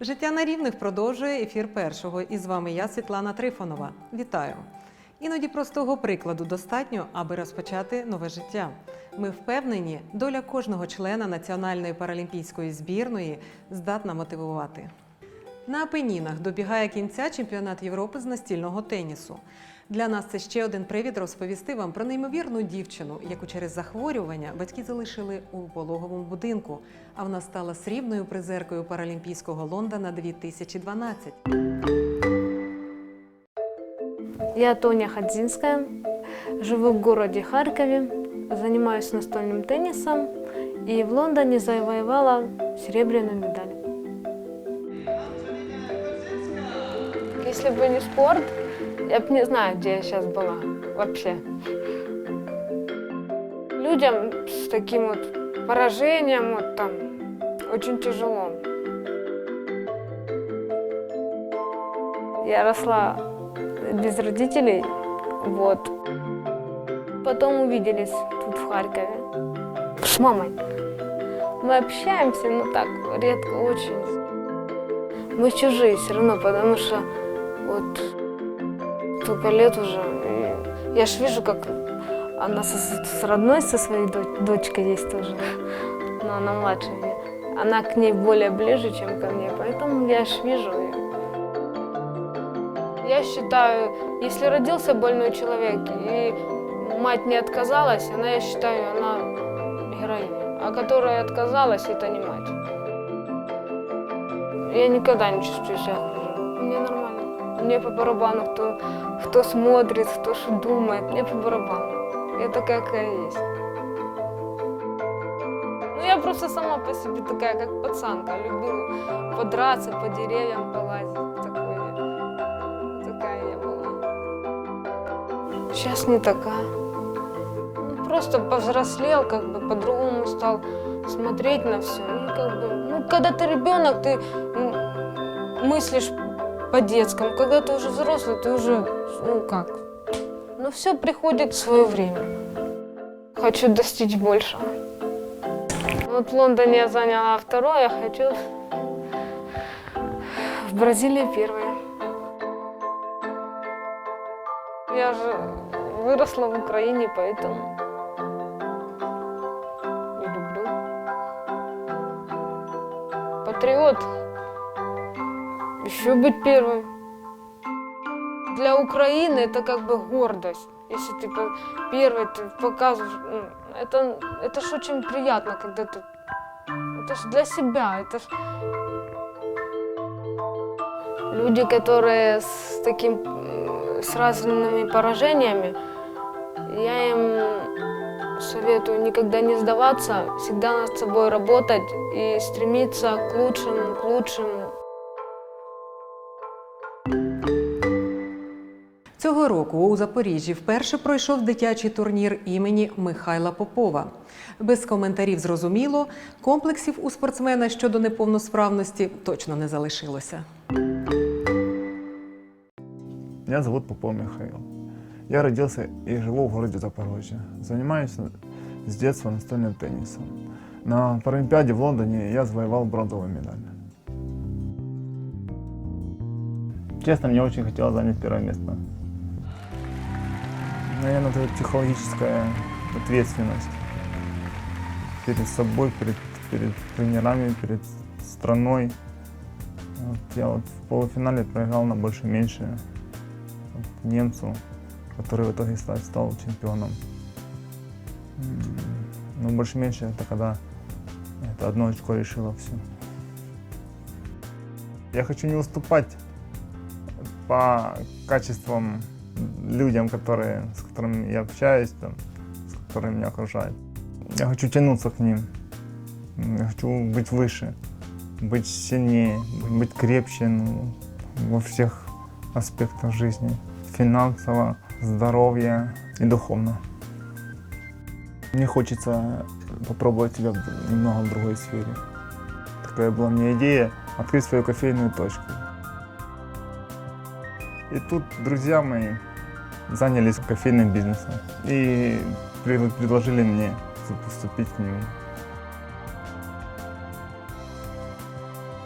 Життя на рівних продовжує ефір першого. І з вами я, Світлана Трифонова. Вітаю! Іноді простого прикладу достатньо, аби розпочати нове життя. Ми впевнені, доля кожного члена національної паралімпійської збірної здатна мотивувати. На Апенінах добігає кінця чемпіонат Європи з настільного тенісу. Для нас це ще один привід розповісти вам про неймовірну дівчину, яку через захворювання батьки залишили у пологовому будинку. А вона стала срібною призеркою Паралімпійського Лондона 2012. Я Тоня Хадзинская, живу в городе Харькове, занимаюсь настольным теннисом и в Лондоне завоевала серебряную медаль. Если бы не спорт, я бы не знаю, где я сейчас была вообще. Людям с таким вот поражением вот там очень тяжело. Я росла без родителей, вот. Потом увиделись Харькове с мамой. Мы общаемся, но так, редко очень. Мы чужие все равно, потому что вот столько лет уже. я ж вижу, как она со, с родной со своей доч- дочкой есть тоже, но она младше. Она к ней более ближе, чем ко мне, поэтому я ж вижу ее. Я считаю, если родился больной человек и мать не отказалась, она, я считаю, она героиня. А которая отказалась, это не мать. Я никогда не чувствую себя хуже. Мне нормально. Мне по барабану, кто, кто смотрит, кто что думает. Мне по барабану. Я такая, какая есть. Ну, я просто сама по себе такая, как пацанка. Любила подраться, по деревьям полазить. Такое. Такая я была. Сейчас не такая. Ну, просто повзрослел, как бы по-другому стал смотреть на все. И как бы, ну, когда ты ребенок, ты мыслишь по-детскому. Когда ты уже взрослый, ты уже, ну как. Но все приходит в свое время. Хочу достичь большего. Вот в Лондоне я заняла второе, я хочу в Бразилии первое. Я же выросла в Украине, поэтому Патриот. Еще быть первым. Для Украины это как бы гордость. Если ты первый, ты показываешь. ну, Это, это ж очень приятно, когда ты... Это ж для себя, это ж... Люди, которые с таким, м, с разными поражениями, я им советую никогда не сдаваться, всегда над собой работать и стремиться к лучшему, к лучшему. Цього року у Запоріжжі вперше пройшов дитячий турнір імені Михайла Попова. Без коментарів зрозуміло, комплексів у спортсмена щодо неповносправності точно не залишилося. Меня зовут Попов Михаил. Я родился и живу в городе Запорожье. Занимаюсь с детства настольным теннисом. На Паралимпиаде в Лондоне я завоевал бронзовую медаль. Честно, мне очень хотелось занять первое место. Наверное, это психологическая ответственность перед собой, перед, перед тренерами, перед страной. Вот я вот в полуфинале проиграл на больше-меньше вот немцу, который в итоге ста- стал чемпионом. Но больше-меньше это когда это одно очко решило все. Я хочу не уступать по качествам людям, которые, с которыми я общаюсь, там, с которыми меня окружают. Я хочу тянуться к ним. Я хочу быть выше, быть сильнее, быть крепче ну, во всех аспектах жизни. Финансово, здоровья и духовно. Мне хочется попробовать себя немного в другой сфере. Такая была меня идея открыть свою кофейную точку. И тут друзья мои занялись кофейным бизнесом и пред- предложили мне вступить к нему.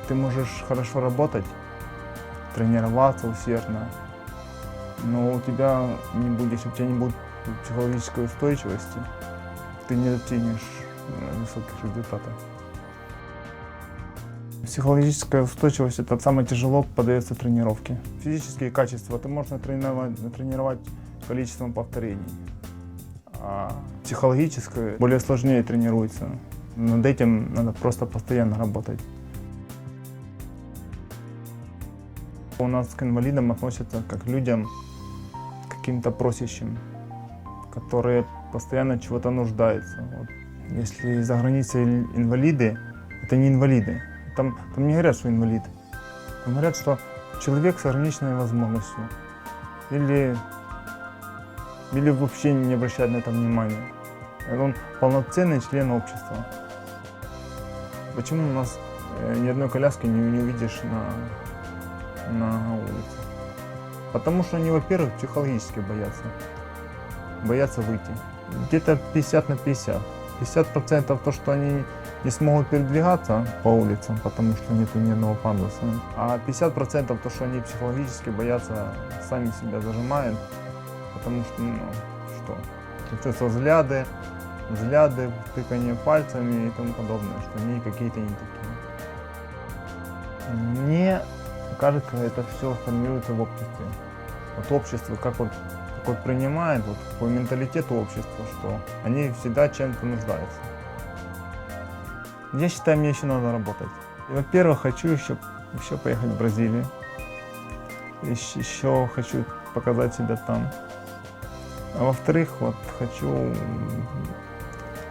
Ты можешь хорошо работать, тренироваться усердно, но у тебя не будет, если у тебя не будет психологической устойчивости, ты не достигнешь э, высоких результатов. Психологическая устойчивость это самое тяжело поддается тренировке. Физические качества ты можешь натренировать, натренировать количеством повторений. А психологическое более сложнее тренируется. Над этим надо просто постоянно работать. У нас к инвалидам относятся как к людям каким-то просящим, которые постоянно чего-то нуждаются. Вот. Если за границей ин- инвалиды, это не инвалиды. Там, там не говорят, что инвалид. Там говорят, что человек с ограниченной возможностью. Или, или вообще не обращают на это внимания. Он полноценный член общества. Почему у нас э, ни одной коляски не, не увидишь на, на улице? Потому что они, во-первых, психологически боятся. Боятся выйти. Где-то 50 на 50. 50% то, что они не смогут передвигаться по улицам, потому что нет ни одного пандуса. А 50% то, что они психологически боятся, сами себя зажимают, потому что, ну, что, чувствуются взгляды, взгляды, тыкание пальцами и тому подобное, что они какие-то не такие. Мне кажется, это все формируется в обществе. Вот общество, как вот, как вот принимает, вот такой менталитет у общества, что они всегда чем-то нуждаются. Я считаю, мне еще надо работать. Во-первых, хочу еще, еще поехать в Бразилию. Еще, еще хочу показать себя там. А во-вторых, вот хочу,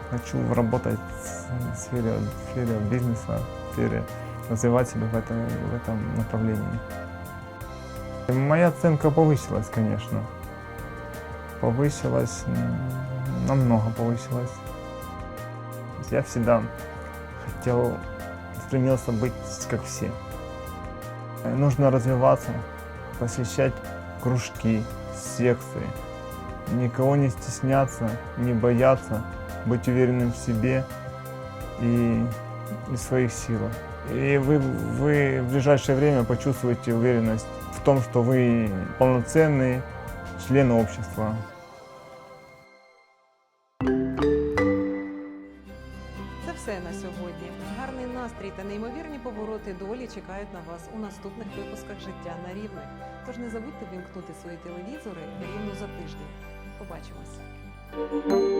хочу работать в сфере, в сфере бизнеса, в сфере развивать себя в, этой, в этом направлении. Моя оценка повысилась, конечно. Повысилась, намного повысилась. Я всегда хотел, стремился быть как все. Нужно развиваться, посещать кружки, секции, никого не стесняться, не бояться, быть уверенным в себе и, и в своих силах. И вы, вы в ближайшее время почувствуете уверенность в том, что вы полноценный член общества, Це все на сьогодні. Гарний настрій та неймовірні повороти долі чекають на вас у наступних випусках життя на рівних. Тож не забудьте вімкнути свої телевізори рівно за тиждень. Побачимось.